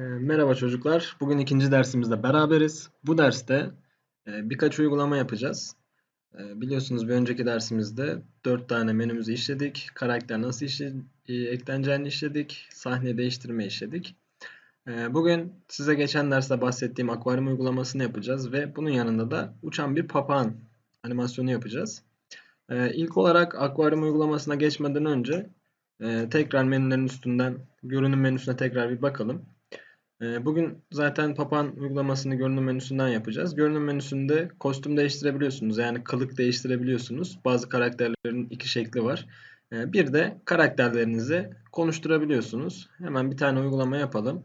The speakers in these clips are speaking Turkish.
Ee, Merhaba çocuklar. Bugün ikinci dersimizde beraberiz. Bu derste e, birkaç uygulama yapacağız. E, Biliyorsunuz bir önceki dersimizde 4 tane menümüzü işledik. Karakter nasıl işle, e, ekleneceğini işledik. Sahne değiştirme işledik. Bugün size geçen derste bahsettiğim akvaryum uygulamasını yapacağız ve bunun yanında da uçan bir papağan animasyonu yapacağız. İlk olarak akvaryum uygulamasına geçmeden önce tekrar menülerin üstünden görünüm menüsüne tekrar bir bakalım. Ee, Bugün zaten Papağan uygulamasını görünüm menüsünden yapacağız. Görünüm menüsünde kostüm değiştirebiliyorsunuz. Yani kılık değiştirebiliyorsunuz. Bazı karakterlerin iki şekli var. Ee, Bir de karakterlerinizi konuşturabiliyorsunuz. Hemen bir tane uygulama yapalım.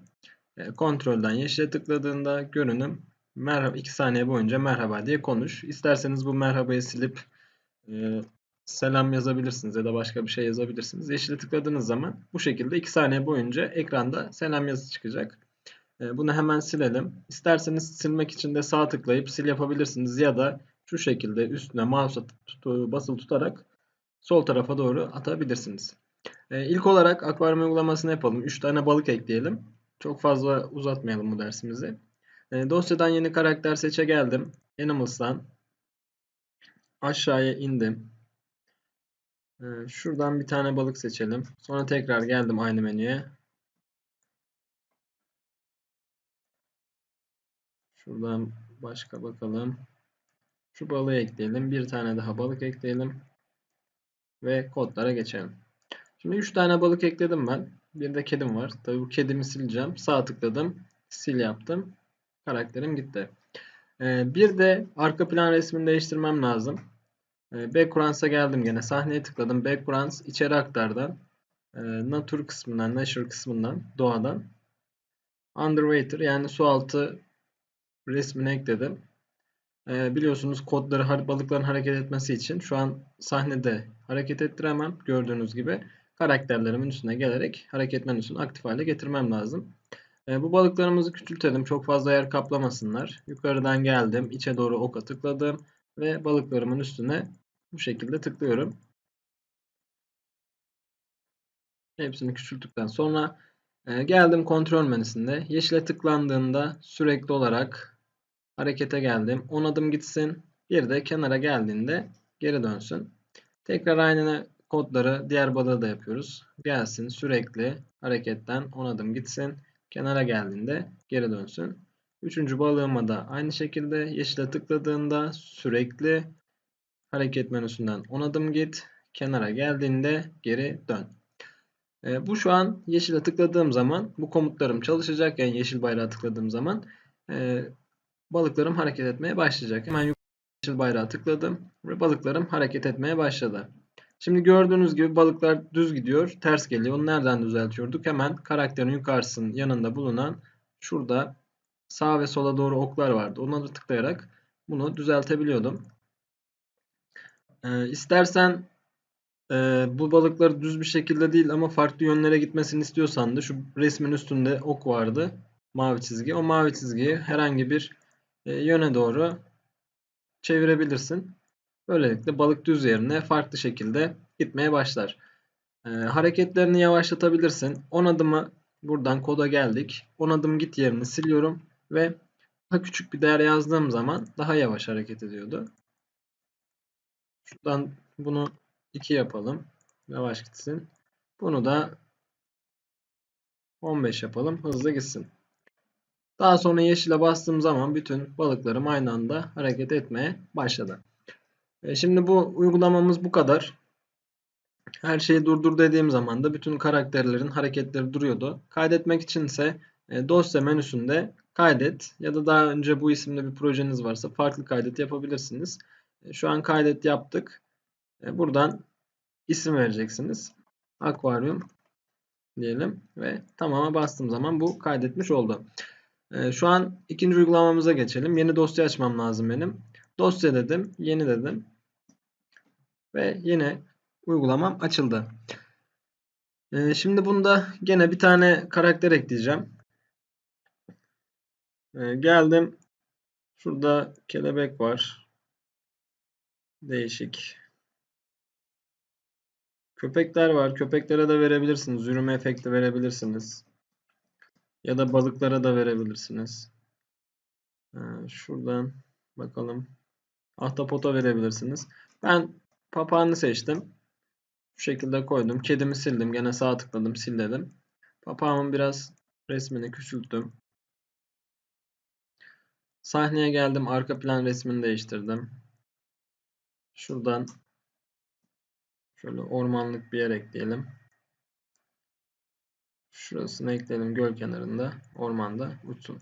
Ee, Kontrolden yeşile tıkladığında görünüm merhaba 2 saniye boyunca merhaba diye konuş. İsterseniz bu merhabayı silip e, selam yazabilirsiniz ya da başka bir şey yazabilirsiniz. Yeşile tıkladığınız zaman bu şekilde 2 saniye boyunca ekranda selam yazısı çıkacak. E, Bunu hemen silelim. İsterseniz silmek için de sağ tıklayıp sil yapabilirsiniz ya da şu şekilde üstüne mouse'a tut- basılı tutarak sol tarafa doğru atabilirsiniz. E, İlk olarak akvaryum uygulamasını yapalım. 3 tane balık ekleyelim. Çok fazla uzatmayalım bu dersimizi. E, Dosyadan yeni karakter seçe geldim. Animals'tan aşağıya indim. Şuradan bir tane balık seçelim. Sonra tekrar geldim aynı menüye. Şuradan başka bakalım. Şu balığı ekleyelim. Bir tane daha balık ekleyelim. Ve kodlara geçelim. Şimdi 3 tane balık ekledim ben. Bir de kedim var. Tabii bu kedimi sileceğim. Sağ tıkladım. Sil yaptım. Karakterim gitti. Ee, bir de arka plan resmini değiştirmem lazım. Ee, Backgrounds'a geldim gene. Sahneye tıkladım. Backgrounds içeri aktardan. E, nature kısmından, nature kısmından, doğadan. Underwater yani su altı resmini ekledim. Ee, biliyorsunuz kodları balıkların hareket etmesi için şu an sahnede hareket ettiremem. Gördüğünüz gibi karakterlerimin üstüne gelerek hareket menüsünü aktif hale getirmem lazım. Ee, bu balıklarımızı küçültelim. Çok fazla yer kaplamasınlar. Yukarıdan geldim. içe doğru oka tıkladım. Ve balıklarımın üstüne bu şekilde tıklıyorum. Hepsini küçülttükten sonra e, geldim kontrol menüsünde. Yeşile tıklandığında sürekli olarak harekete geldim. 10 adım gitsin. Bir de kenara geldiğinde geri dönsün. Tekrar aynı kodları diğer balığı da yapıyoruz. Gelsin sürekli hareketten 10 adım gitsin. Kenara geldiğinde geri dönsün. Üçüncü balığıma da aynı şekilde yeşile tıkladığında sürekli hareket menüsünden 10 adım git. Kenara geldiğinde geri dön. E, bu şu an yeşile tıkladığım zaman bu komutlarım çalışacak. Yani yeşil bayrağı tıkladığım zaman e, balıklarım hareket etmeye başlayacak. Hemen yeşil bayrağı tıkladım ve balıklarım hareket etmeye başladı. Şimdi gördüğünüz gibi balıklar düz gidiyor, ters geliyor. Onu nereden düzeltiyorduk? Hemen karakterin yukarısının yanında bulunan şurada sağ ve sola doğru oklar vardı. Onları tıklayarak bunu düzeltebiliyordum. Ee, istersen e, bu balıkları düz bir şekilde değil ama farklı yönlere gitmesini istiyorsan da şu resmin üstünde ok vardı. Mavi çizgi. O mavi çizgiyi herhangi bir yöne doğru çevirebilirsin. Böylelikle balık düz yerine farklı şekilde gitmeye başlar. E, hareketlerini yavaşlatabilirsin. 10 adımı buradan koda geldik. 10 adım git yerini siliyorum ve daha küçük bir değer yazdığım zaman daha yavaş hareket ediyordu. Şuradan bunu 2 yapalım. Yavaş gitsin. Bunu da 15 yapalım. Hızlı gitsin. Daha sonra yeşile bastığım zaman bütün balıklarım aynı anda hareket etmeye başladı. E şimdi bu uygulamamız bu kadar. Her şeyi durdur dediğim zaman da bütün karakterlerin hareketleri duruyordu. Kaydetmek için ise e, dosya menüsünde kaydet ya da daha önce bu isimde bir projeniz varsa farklı kaydet yapabilirsiniz. E, şu an kaydet yaptık. Buradan isim vereceksiniz. Akvaryum diyelim ve tamama bastığım zaman bu kaydetmiş oldu. Ee, şu an ikinci uygulamamıza geçelim. Yeni dosya açmam lazım benim. Dosya dedim, yeni dedim. Ve yine uygulamam açıldı. Ee, şimdi bunda gene bir tane karakter ekleyeceğim. Ee, geldim. Şurada kelebek var. Değişik. Köpekler var. Köpeklere de verebilirsiniz. Yürüme efekti verebilirsiniz. Ya da balıklara da verebilirsiniz. Ee, şuradan bakalım. Ahtapota verebilirsiniz. Ben papağanı seçtim. Şu şekilde koydum. Kedimi sildim. Gene sağ tıkladım. Sil dedim. Papağanın biraz resmini küçülttüm. Sahneye geldim. Arka plan resmini değiştirdim. Şuradan şöyle ormanlık bir yer ekleyelim. Şurasını ekleyelim göl kenarında. Ormanda uçsun.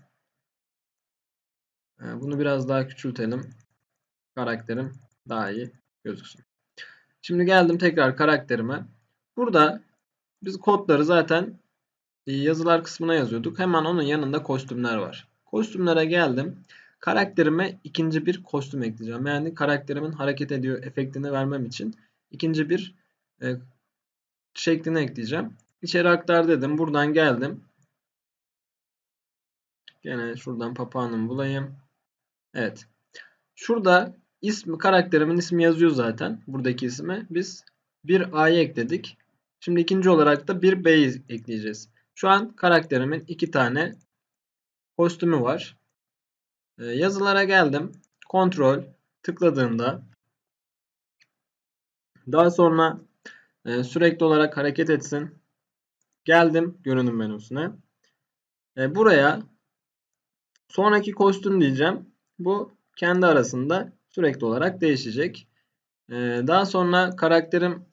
Ee, bunu biraz daha küçültelim. Karakterim daha iyi gözüksün. Şimdi geldim tekrar karakterime. Burada biz kodları zaten e, yazılar kısmına yazıyorduk. Hemen onun yanında kostümler var. Kostümlere geldim. Karakterime ikinci bir kostüm ekleyeceğim. Yani karakterimin hareket ediyor efektini vermem için ikinci bir e, şeklini ekleyeceğim. İçeri aktar dedim. Buradan geldim. Gene şuradan papağanımı bulayım. Evet. Şurada ismi karakterimin ismi yazıyor zaten. Buradaki ismi. Biz bir A'yı ekledik. Şimdi ikinci olarak da bir B'yi ekleyeceğiz. Şu an karakterimin iki tane kostümü var. Ee, yazılara geldim. Kontrol tıkladığımda daha sonra e, sürekli olarak hareket etsin. Geldim görünüm menüsüne. E, buraya sonraki kostüm diyeceğim. Bu kendi arasında sürekli olarak değişecek. E, daha sonra karakterim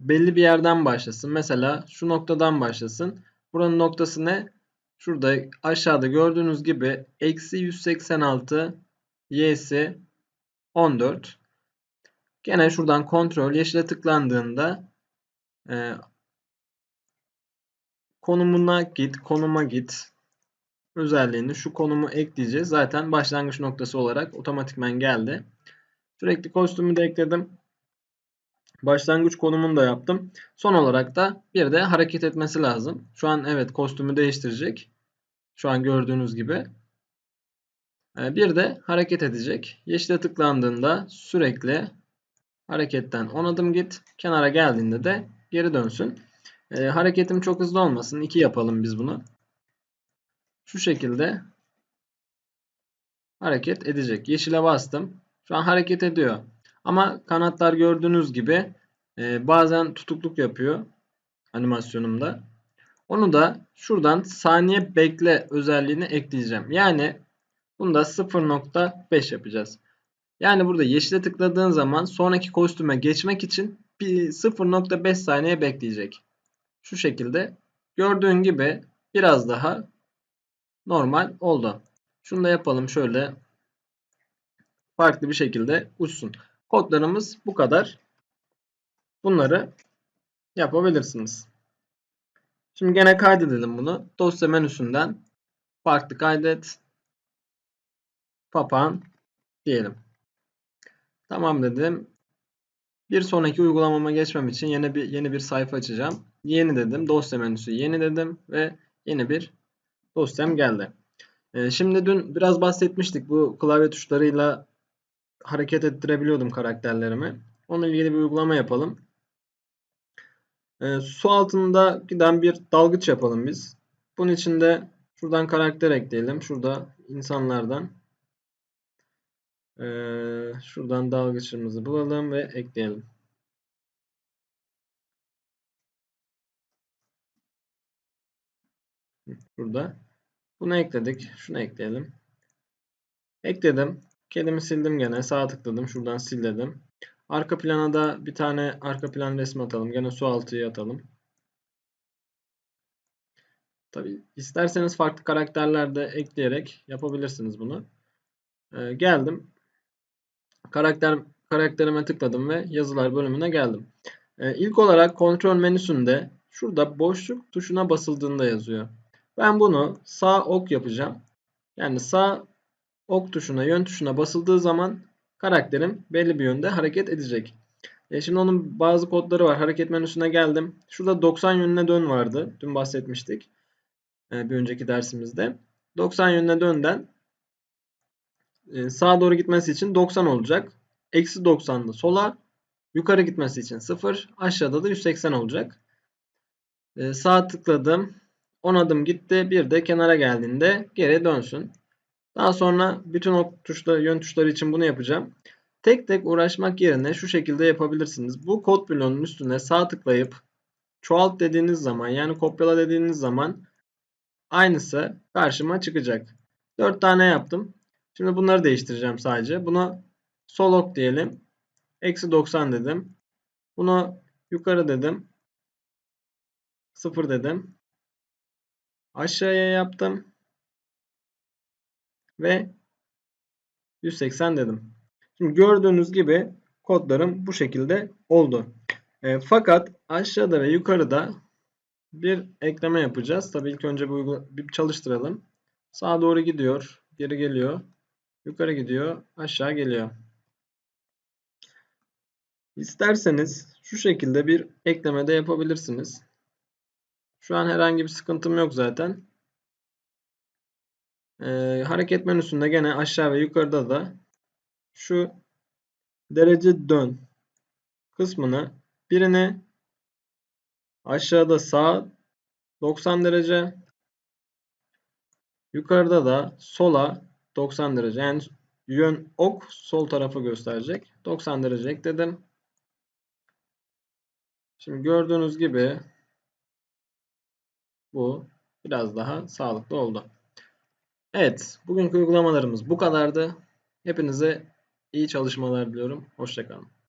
belli bir yerden başlasın. Mesela şu noktadan başlasın. Buranın noktası ne? Şurada aşağıda gördüğünüz gibi eksi 186 y'si 14. Gene şuradan kontrol yeşile tıklandığında e, konumuna git, konuma git özelliğini şu konumu ekleyeceğiz. Zaten başlangıç noktası olarak otomatikmen geldi. Sürekli kostümü de ekledim. Başlangıç konumunu da yaptım. Son olarak da bir de hareket etmesi lazım. Şu an evet kostümü değiştirecek. Şu an gördüğünüz gibi. Ee, bir de hareket edecek. Yeşile tıklandığında sürekli hareketten 10 adım git. Kenara geldiğinde de geri dönsün. Ee, hareketim çok hızlı olmasın. 2 yapalım biz bunu. Şu şekilde hareket edecek. Yeşile bastım. Şu an hareket ediyor. Ama kanatlar gördüğünüz gibi e, bazen tutukluk yapıyor animasyonumda. Onu da şuradan saniye bekle özelliğini ekleyeceğim. Yani bunu da 0.5 yapacağız. Yani burada yeşile tıkladığın zaman sonraki kostüme geçmek için bir 0.5 saniye bekleyecek. Şu şekilde gördüğün gibi biraz daha normal oldu. Şunu da yapalım şöyle farklı bir şekilde uçsun. Kodlarımız bu kadar. Bunları yapabilirsiniz. Şimdi gene kaydedelim bunu. Dosya menüsünden farklı kaydet papağan diyelim. Tamam dedim. Bir sonraki uygulamama geçmem için yeni bir yeni bir sayfa açacağım. Yeni dedim. Dosya menüsü yeni dedim ve yeni bir dosyam geldi. Ee, şimdi dün biraz bahsetmiştik. Bu klavye tuşlarıyla hareket ettirebiliyordum karakterlerimi. Onunla ilgili bir uygulama yapalım. E, su altında giden bir dalgıç yapalım biz. Bunun için de şuradan karakter ekleyelim. Şurada insanlardan e, şuradan dalgıçımızı bulalım ve ekleyelim. Burada. Bunu ekledik. Şunu ekleyelim. Ekledim. Kedimi sildim gene. Sağ tıkladım. Şuradan sil dedim. Arka plana da bir tane arka plan resmi atalım. Gene su altıyı atalım. Tabi isterseniz farklı karakterler de ekleyerek yapabilirsiniz bunu. Ee, geldim. Karakter karakterime tıkladım ve yazılar bölümüne geldim. Ee, ilk olarak kontrol menüsünde şurada boşluk tuşuna basıldığında yazıyor. Ben bunu sağ ok yapacağım. Yani sağ ok tuşuna, yön tuşuna basıldığı zaman karakterim belli bir yönde hareket edecek. E şimdi onun bazı kodları var. Hareket menüsüne geldim. Şurada 90 yönüne dön vardı. Dün bahsetmiştik. E, bir önceki dersimizde. 90 yönüne dönden e, sağa doğru gitmesi için 90 olacak. Eksi 90'da sola. Yukarı gitmesi için 0. Aşağıda da 180 olacak. E, sağ tıkladım. 10 adım gitti. Bir de kenara geldiğinde geri dönsün. Daha sonra bütün ok tuşları, yön tuşları için bunu yapacağım. Tek tek uğraşmak yerine şu şekilde yapabilirsiniz. Bu kod bloğunun üstüne sağ tıklayıp çoğalt dediğiniz zaman yani kopyala dediğiniz zaman aynısı karşıma çıkacak. 4 tane yaptım. Şimdi bunları değiştireceğim sadece. Buna sol ok diyelim. Eksi 90 dedim. Bunu yukarı dedim. 0 dedim. Aşağıya yaptım. Ve 180 dedim. Şimdi gördüğünüz gibi kodlarım bu şekilde oldu. E, fakat aşağıda ve yukarıda bir ekleme yapacağız. Tabii ilk önce bu bir çalıştıralım. Sağa doğru gidiyor, geri geliyor. Yukarı gidiyor, aşağı geliyor. İsterseniz şu şekilde bir ekleme de yapabilirsiniz. Şu an herhangi bir sıkıntım yok zaten. Ee, hareket menüsünde gene aşağı ve yukarıda da şu derece dön kısmını birini aşağıda sağ 90 derece yukarıda da sola 90 derece. Yani yön ok sol tarafı gösterecek. 90 derece ekledim şimdi gördüğünüz gibi bu biraz daha sağlıklı oldu. Evet bugünkü uygulamalarımız bu kadardı. Hepinize iyi çalışmalar diliyorum. Hoşçakalın